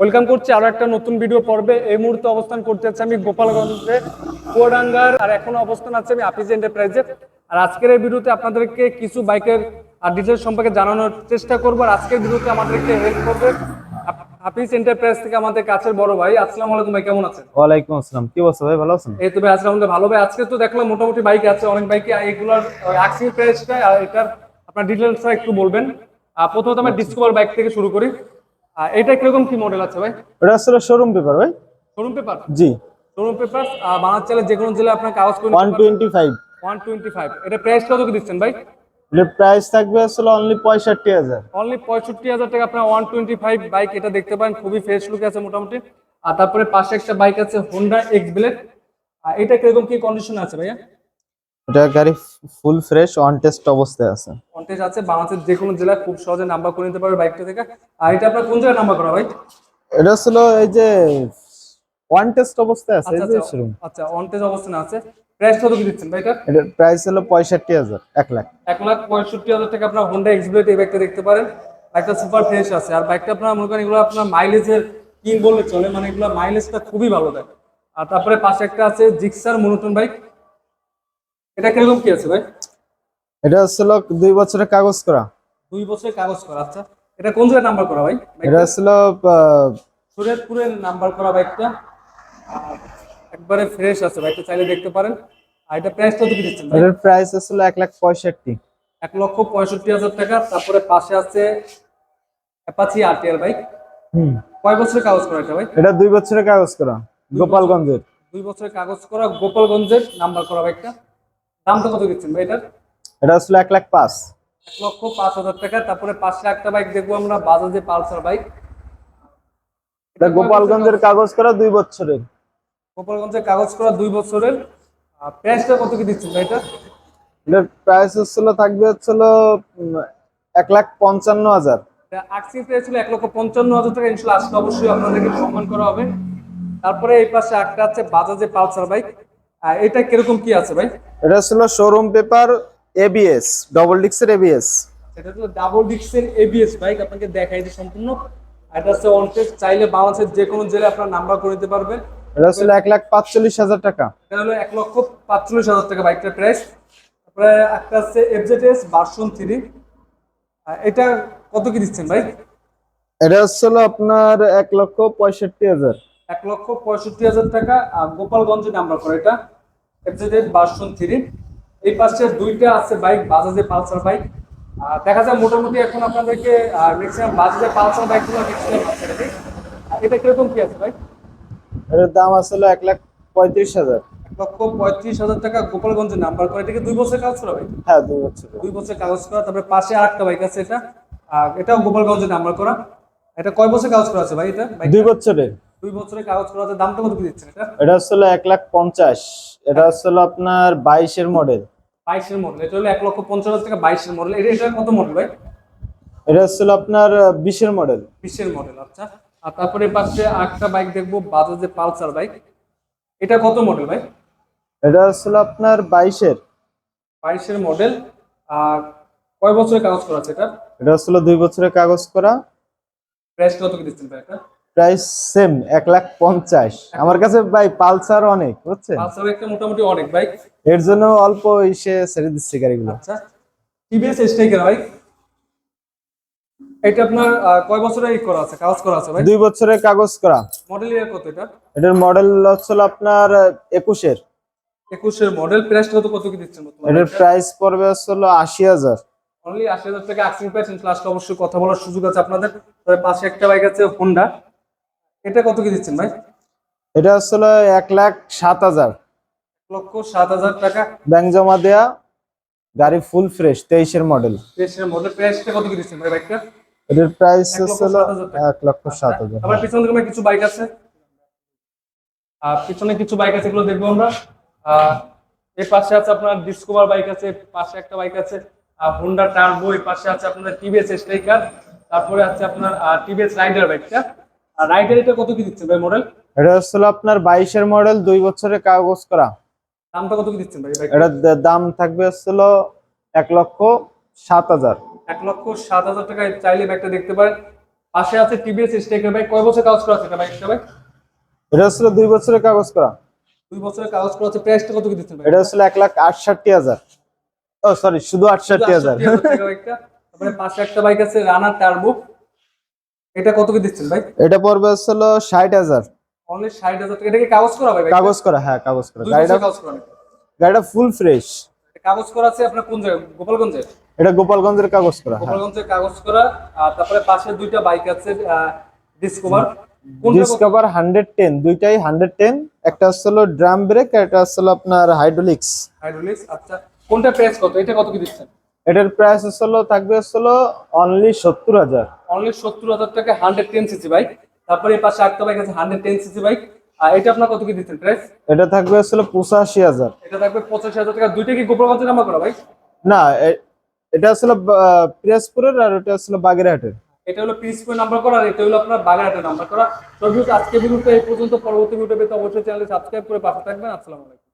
Welcome করছি আরও একটা নতুন ভিডিও পর্বে। এই মুহূর্তে অবস্থান করতে যাচ্ছি আমি গোপালগঞ্জে। কুয়াডাঙ্গার আর এখনও অবস্থান আছে আমি আপিস এন্টারপ্রাইজে আর আজকের এই ভিডিওতে আপনাদেরকে কিছু বাইকের আর ডিটেলস সম্পর্কে জানানোর চেষ্টা করব। আর আজকের ভিডিওতে আমাদেরকে হেল্প করবে হাফিজ এন্টারপ্রাইজ থেকে আমাদের কাছের বড় ভাই। আসসালামু আলাইকুম ভাই কেমন আছেন? ওয়ালাইকুম আসসালাম। কি অবস্থা ভাই ভালো আছেন? এই তো ভাই আমাদের ভালো ভাই আজকে তো দেখলাম মোটামুটি বাইক আছে অনেক বাইকে। এগুলোর আক্সিং প্রাইসটা আর এটার আপনার ডিটেলসটা একটু বলবেন। প্রথমত আমরা ডিসকভার বাইক থেকে শুরু করি। আহ, এটা কীরকম কি মডেল আছে ভাই? এটা আসলে শোরুম পেপার ভাই। শোরুম পেপার জি। শোরুম পেপার বানার চাইলে যে কোনো জেলায় আপনার কাগজ করে one twenty five one twenty five এটা প্রাইস কত কি দিচ্ছেন ভাই? এটার প্রাইস থাকবে আসলে অনলি পঁয়ষট্টি হাজার। অনলি পঁয়ষট্টি হাজার টাকা আপনার ওয়ান টোয়েন্টি ফাইভ বাইক এটা দেখতে পারেন খুবই ফ্রেশ লুক আছে মোটামুটি। আর তারপরে পাশে একটা বাইক আছে হোন্ডা এক্স ব্লেড এটা কীরকম কি কন্ডিশন আছে ভাইয়া? এটা গাড়ি ফুল ফ্রেশ অন টেস্ট অবস্থায় আছে। কন্টেজ আছে বাংলাদেশের যে কোনো জেলায় খুব সহজে নাম্বার করে নিতে পারবে বাইকটা থেকে। আর এটা আপনার কোন জায়গায় নাম্বার করা ভাই এটা আসলে এই যে ওয়ান টেস্ট অবস্থায় আছে এই আচ্ছা যে আচ্ছা শোরুম আচ্ছা অনটেজ অবস্থানে আছে। প্রাইস কত কি দিচ্ছেন ভাই এটা এটার প্রাইস হলো পঁয়ষট্টি হাজার এক লাখ। এক লাখ পঁয়ষট্টি হাজার টাকা আপনার হোন্ডা এক্সব্লেড এই বাইকটা দেখতে পারেন। বাইকটা সুপার ফ্রেশ আছে। আর বাইকটা আপনার মনে করেন এগুলো আপনার মাইলেজের কিং বললে চলে? মানে এগুলো মাইলেজটা খুবই ভালো দেয়। আর তারপরে পাশে একটা আছে জিক্সার মনোটন বাইক এটা কীরকম কি আছে ভাই? এটা আসলে দুই বছরের কাগজ করা। দুই বছরের কাগজ করা আচ্ছা। এটা কোন জায়গায় নাম্বার করা ভাই? এটা আসলে সুরেশপুরের নাম্বার করা বাইকটা একবারে ফ্রেশ আছে বাইকটা চাইলে দেখতে পারেন। আর এটা প্রাইস কত কি দিচ্ছেন ভাই? এটার প্রাইস আসলে এক লাখ পঁয়ষট্টি। এক লক্ষ পঁয়ষট্টি হাজার টাকা তারপরে পাশে আছে অ্যাপাচি আরটিআর বাইক হুম। কয় বছরের কাগজ করা এটা ভাই? এটা দুই বছরের কাগজ করা গোপালগঞ্জের। দুই বছরের কাগজ করা গোপালগঞ্জের নাম্বার করা বাইকটা দামটা কত দিচ্ছেন ভাই এটার এটা আসলে এক লাখ পাঁচ। এক লক্ষ পাঁচ হাজার টাকা। তারপরে পাশে একটা বাইক দেখব আমরা বাজাজে পালসার বাইক এটা গোপালগঞ্জের কাগজ করা দুই বছরের। গোপালগঞ্জের কাগজ করা দুই বছরের। প্রাইসটা কত কি দিচ্ছেন ভাই এটা? এটার প্রাইস হচ্ছিল থাকবে হচ্ছিল এক লাখ পঞ্চান্ন হাজার। আক্সিং প্রাইস ছিল এক লক্ষ পঞ্চান্ন হাজার টাকা। ইনশাল্লাহ আসলে অবশ্যই আপনাদেরকে সম্মান করা হবে। তারপরে এই পাশে একটা আছে বাজাজে পালসার বাইক এটা কীরকম কি আছে ভাই? এটা ছিল শোরুম পেপার এবিএস ডবল ডিক্সের এবিএস এটা তো ডাবল ডিক্সের এবিএস বাইক আপনাকে দেখাই দিই সম্পূর্ণ। আর এটা হচ্ছে অনটেক চাইলে বাংলাদেশের যে কোনো জেলায় আপনার নাম্বার করে দিতে পারবেন এটা ছিল এক লাখ পাঁচচল্লিশ হাজার টাকা। এটা হলো এক লক্ষ পাঁচচল্লিশ হাজার টাকা বাইকটার প্রাইস তারপরে একটা আছে এফজেডএস ভার্সন থ্রি এটা কত কি দিচ্ছেন ভাই? এটা হচ্ছিল আপনার এক লক্ষ পঁয়ষট্টি হাজার। এক লক্ষ পঁয়ষট্টি হাজার টাকা আর গোপালগঞ্জে নাম্বার করে এটা। এফজেডএস ভার্সন থ্রি এই পাশে দুইটা আছে বাইক বাজাজে পালসার বাইক দেখা যায় মোটামুটি এখন আপনাদেরকে ম্যাক্সিমাম বাজাজে পালসার বাইকগুলো ম্যাক্সিমাম আছে এটা কীরকম কি আছে ভাই এটার দাম আসলে এক লাখ পঁয়ত্রিশ হাজার। এক লক্ষ পঁয়ত্রিশ হাজার টাকা গোপালগঞ্জে নাম্বার করে। এটাকে দুই বছর কাজ করা ভাই হ্যাঁ দুই বছরের। দুই বছর কাগজ করা। তারপরে পাশে একটা বাইক আছে এটা। এটাও গোপালগঞ্জে নাম্বার করা। এটা কয় বছর কাগজ করা আছে ভাই এটা? দুই বছরের। দুই বছরের কাগজ করা আছে দামটা কত দিচ্ছেন এটা? এটা হচ্ছিল এক লাখ পঞ্চাশ। এটা হচ্ছিল আপনার বাইশের মডেল। বাইশের মডেল। এটা হলো এক লক্ষ পঞ্চাশ হাজার টাকা বাইশের মডেল। এটা এটা কত মডেল ভাই? এটা হচ্ছিল আপনার বিশের মডেল। বিশের মডেল আচ্ছা। আর তারপরে পাশে আরেকটা বাইক দেখব বাজাজে পালসার বাইক। এটা কত মডেল ভাই? এটা হচ্ছিল আপনার বাইশের। বাইশের মডেল। আর কয় বছরের কাগজ করা আছে এটা? এটা হচ্ছিল দুই বছরের কাগজ করা। প্রাইস কত কি দিচ্ছেন ভাই এটা? প্রাইস সেম এক লাখ পঞ্চাশ। আমার কাছে ভাই পালসার অনেক বুঝছেন? পালসার একটা মোটামুটি অনেক বাইক এর জন্য অল্প ইসে ছেড়ে দিচ্ছি গাড়িগুলো। আচ্ছা। টিভিএস স্ট্রাইকার ভাই? এটা আপনার কয় বছরের করা আছে? কাগজ করা আছে ভাই? দুই বছরের কাগজ করা। মডেল ইয়ার কত এটা? এটার মডেল হচ্ছিল আপনার একুশের। একুশের মডেল প্রাইস কত কত কি দিচ্ছেন এটার প্রাইস পড়বে আশি হাজার। অনলি আশি হাজার টাকা আক্সিং প্রাইস লাস্ট অবশ্যই কথা বলার সুযোগ আছে আপনাদের। তবে পাশে একটা বাইক আছে হোন্ডা এটা কত কি দিচ্ছেন ভাই? এটা হচ্ছিল এক লাখ সাত হাজার। এক লক্ষ সাত হাজার টাকা। ব্যাংক জমা দেয়া গাড়ি ফুল ফ্রেশ তেইশের মডেল তেইশের মডেল প্রাইসটা কত কি দিচ্ছেন ভাই বাইকটা? এটার প্রাইস এক লক্ষ সাত হাজার এক লক্ষ সাত হাজার। আমার পিছনে কিছু বাইক আছে। আর পিছনে কিছু বাইক আছে এগুলো দেখব আমরা। এর পাশে আছে আপনার ডিসকভার বাইক আছে পাশে একটা বাইক আছে। হোন্ডা টার্বো এর পাশে আছে আপনার টিভিএস স্ট্রাইকার তারপরে আছে আপনার টিভিএস রাইডার বাইকটা আর রাইডার এটা কত কি দিচ্ছেন ভাই মডেল এটা হচ্ছিল আপনার বাইশের মডেল দুই বছরের কাগজ করা। দামটা কত কি দিচ্ছেন ভাই? এটার দাম থাকবে হচ্ছিল এক লক্ষ সাত হাজার। এক লক্ষ সাত হাজার টাকায় চাইলে ব্যাগটা দেখতে পারেন। পাশে আছে টিভিএস স্টেকের বাইক কয় বছর কাগজ করা আছে এটা বাইকটা ভাই? এটা হচ্ছিল দুই বছরের কাগজ করা। দুই বছরের কাগজ করা আছে। প্রাইসটা কত কি দিচ্ছেন ভাই? এটা হচ্ছিল এক লাখ আটষট্টি হাজার। ও সরি শুধু আটষট্টি হাজার। 68,000 টাকা বাইকটা তারপরে পাশে একটা বাইক আছে রানার টার্বো এটা কত কি দিচ্ছেন ভাই? এটা পড়বে ষাট হাজার। অনলি ষাট হাজার টাকা। এটা কি কাগজ করা ভাই? কাগজ করা হ্যাঁ কাগজ করা। গাড়িটা কাগজ করা? গাড়িটা ফুল ফ্রেশ। কাগজ করা আছে আপনার কোন জায়গায়? গোপালগঞ্জে এটা গোপালগঞ্জের কাগজ করা হ্যাঁ। গোপালগঞ্জের কাগজ করা। আর তারপরে পাশে দুইটা বাইক আছে ডিসকভার ডিসকভার হান্ড্রেড টেন দুইটাই হান্ড্রেড টেন। একটা হচ্ছিল ড্রাম ব্রেক আর একটা হচ্ছিল আপনার হাইড্রোলিক্স। হাইড্রোলিক্স আচ্ছা। কোনটা প্রাইস কত? এটা কত কি দিচ্ছেন? এটার প্রাইস হচ্ছিল থাকবে হচ্ছিল অনলি সত্তর হাজার। অনলি সত্তর হাজার টাকা হান্ড্রেড টেন সিসি বাইক তারপরে এই পাশে একটা বাইক আছে হান্ড্রেড টেন সিসি বাইক আর এটা আপনার কত কি দিচ্ছেন প্রাইস এটা থাকবে হচ্ছিল পঁচাশি হাজার। এটা থাকবে পঁচাশি হাজার টাকা। দুইটা কি গোপালগঞ্জে নামা করা ভাই না এটা হচ্ছিল পিরাজপুরের আর ওটা হচ্ছিল বাগেরহাটের। এটা হলো পিস পয়েন্ট নাম্বার করা আর এটা হলো আপনার বাগেরহাটের নাম্বার করা। তো আজকে ভিডিওটা এই পর্যন্ত। পরবর্তী ভিডিও পেতে অবশ্যই চ্যানেলে সাবস্ক্রাইব করে পাশে থাকবেন। আসসালামু আলাইকুম।